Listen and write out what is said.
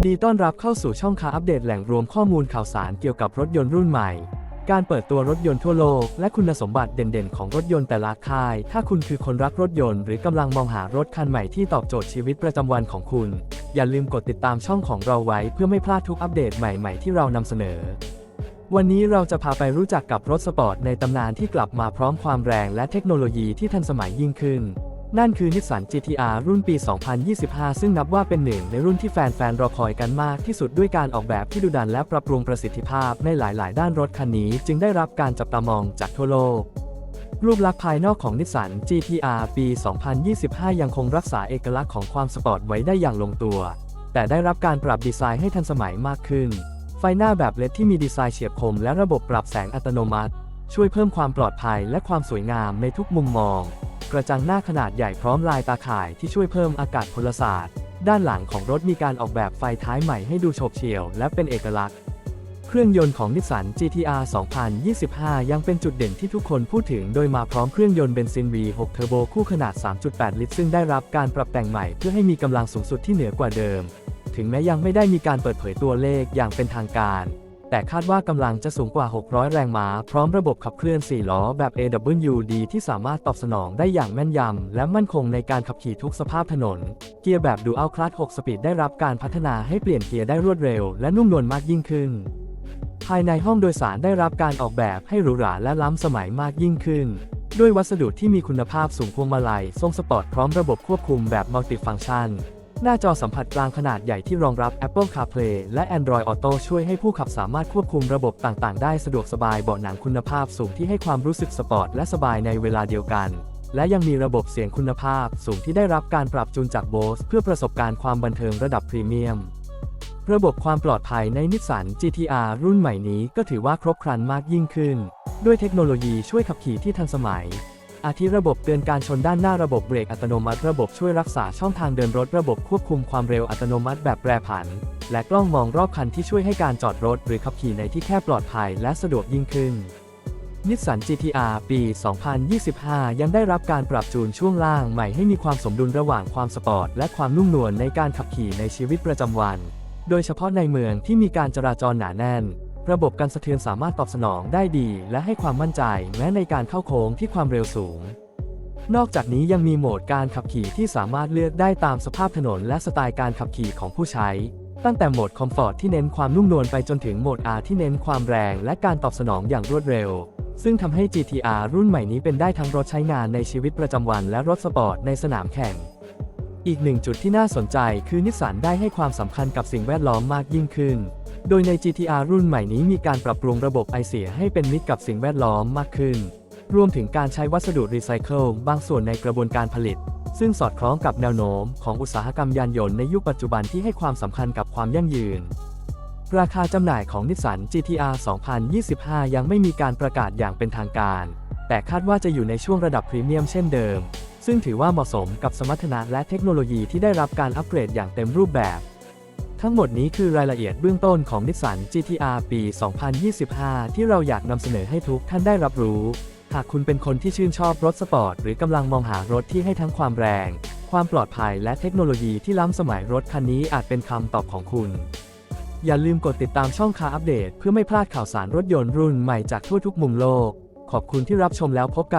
นดีต้อนรับเข้าสู่ช่องคาอัปเดตแหล่งรวมข้อมูลข่าวสารเกี่ยวกับรถยนต์รุ่นใหม่ การเปิดตัวรถยนต์ทั่วโลก และคุณสมบัติเด่นๆ ของรถยนต์แต่ละค่าย ถ้าคุณคือคนรักรถยนต์หรือกำลังมองหารถคันใหม่ที่ตอบโจทย์ชีวิตประจำวันของคุณ อย่าลืมกดติดตามช่องของเราไว้เพื่อไม่พลาดทุกอัปเดตใหม่ๆ ที่เรานำเสนอ วันนี้เราจะพาไปรู้จักกับรถสปอร์ตในตำนานที่กลับมาพร้อมความแรงและเทคโนโลยีที่ทันสมัยยิ่งขึ้น นั่นคือนิสสัน GTR รุ่นปี 2025 ซึ่งนับว่าเป็นหนึ่งในรุ่นที่แฟนๆ รอคอยกันมากที่สุดด้วยการออกแบบที่ดุดันและปรับปรุงประสิทธิภาพในหลายๆ ด้านรถคันนี้จึงได้รับการจับตามองจากทั่วโลก รูปลักษณ์ภายนอกของนิสสัน GTR ปี 2025 ยังคงรักษาเอกลักษณ์ของความสปอร์ตไว้ได้อย่างลงตัว แต่ได้รับการปรับดีไซน์ให้ทันสมัยมากขึ้น ไฟหน้าแบบเลดที่มีดีไซน์เฉียบคมและระบบปรับแสงอัตโนมัติ ช่วยเพิ่มความปลอดภัยและความสวยงามในทุกมุมมอง กระจังหน้าขนาดใหญ่พร้อมลายตาข่ายที่ช่วยเพิ่มอากาศพลศาสตร์ ด้านหลังของรถมีการออกแบบไฟท้ายใหม่ให้ดูโฉบเฉี่ยวและเป็นเอกลักษณ์ เครื่องยนต์ของนิสสัน GTR 2025 ยังเป็นจุดเด่นที่ทุกคนพูดถึงโดยมาพร้อมเครื่องยนต์เบนซิน V6 เทอร์โบคู่ขนาด 3.8 ลิตร ซึ่งได้รับการปรับแต่งใหม่เพื่อให้มีกำลังสูงสุดที่เหนือกว่าเดิม ถึงแม้ยังไม่ได้มีการเปิดเผยตัวเลขอย่างเป็นทางการ แต่คาดว่ากำลังจะสูงกว่า 600 แรงม้า พร้อมระบบขับเคลื่อน 4 ล้อแบบ AWD ที่สามารถตอบสนองได้อย่างแม่นยำ และมั่นคงในการขับขี่ทุกสภาพถนน เกียร์แบบ Dual Clutch 6 สปีดได้รับการพัฒนาให้เปลี่ยนเกียร์ได้รวดเร็ว และนุ่มนวลมากยิ่งขึ้น ภายในห้องโดยสารได้รับการออกแบบให้หรูหราและล้ำสมัยมากยิ่งขึ้น ด้วยวัสดุที่มีคุณภาพสูงพวงมาลัยทรงสปอร์ตพร้อมระบบควบคุมแบบมัลติฟัง c t ชัน หน้าจอสัมผัสกลางขนาดใหญ่ที่รองรับ Apple CarPlay และ Android Auto ช่วยให้ผู้ขับสามารถควบคุมระบบต่างๆ ได้สะดวกสบายเบาะหนังคุณภาพสูงที่ให้ความรู้สึกสปอร์ตและสบายในเวลาเดียวกัน และยังมีระบบเสียงคุณภาพสูงที่ได้รับการปรับจูนจาก Bose เพื่อประสบการณ์ความบันเทิงระดับพรีเมียมระบบความปลอดภัยในนิสสัน GTR รุ่นใหม่นี้ก็ถือว่าครบครันมากยิ่งขึ้น ด้วยเทคโนโลยีช่วยขับขี่ที่ทันสมัย อาทิระบบเตือนการชนด้านหน้าระบบเบรกอัตโนมัติ ระบบช่วยรักษาช่องทางเดินรถระบบควบคุมความเร็วอัตโนมัติแบบแปรผัน และกล้องมองรอบคันที่ช่วยให้การจอดรถ หรือขับขี่ในที่แคบปลอดภัยและสะดวกยิ่งขึ้นนิสสัน GTR ปี 2025 ยังได้รับการปรับจูนช่วงล่างใหม่ให้มีความสมดุลระหว่างความสปอร์ต และความนุ่มนวลในการขับขี่ในชีวิตประจำวัน โดยเฉพาะในเมืองที่มีการจราจรหนาแน่น ระบบการสะเทือนสามารถตอบสนองได้ดี และให้ความมั่นใจแม้ในการเข้าโค้งที่ความเร็วสูง นอกจากนี้ยังมีโหมดการขับขี่ที่สามารถเลือกได้ตามสภาพถนนและสไตล์การขับขี่ของผู้ใช้ ตั้งแต่โหมดคอมฟอร์ตที่เน้นความนุ่มนวลไปจนถึงโหมด R ที่เน้นความแรงและการตอบสนองอย่างรวดเร็ว ซึ่งทำให้ GTR รุ่นใหม่นี้เป็นได้ทั้งรถใช้งานในชีวิตประจำวันและรถสปอร์ตในสนามแข่ง อีกหนึ่งจุดที่น่าสนใจคือนิสสันได้ให้ความสำคัญกับสิ่งแวดล้อมมากยิ่งขึ้น โดยใน GTR รุ่นใหม่นี้มีการปรับปรุงระบบไอเสียให้เป็นมิตรกับสิ่งแวดล้อมมากขึ้น รวมถึงการใช้วัสดุรีไซเคิลบางส่วนในกระบวนการผลิต ซึ่งสอดคล้องกับแนวโน้มของอุตสาหกรรมยานยนต์ในยุคปัจจุบันที่ให้ความสำคัญกับความยั่งยืน ราคาจำหน่ายของนิสสัน GTR 2025 ยังไม่มีการประกาศอย่างเป็นทางการ แต่คาดว่าจะอยู่ในช่วงระดับพรีเมียมเช่นเดิม ซึ่งถือว่าเหมาะสมกับสมรรถนะและเทคโนโลยีที่ได้รับการอัปเกรดอย่างเต็มรูปแบบ ทั้งหมดนี้คือรายละเอียดเบื้องต้นของนิสสัน GTR ปี 2025 ที่เราอยากนำเสนอให้ทุกท่านได้รับรู้ หากคุณเป็นคนที่ชื่นชอบรถสปอร์ตหรือกำลังมองหารถที่ให้ทั้งความแรง ความปลอดภัยและเทคโนโลยีที่ล้ำสมัยรถคันนี้อาจเป็นคำตอบของคุณอย่าลืมกดติดตามช่องคาอัปเดตเพื่อไม่พลาดข่าวสารรถยนต์รุ่นใหม่จากทั่วทุกมุมโลก ขอบคุณที่รับชมแล้วพบกัน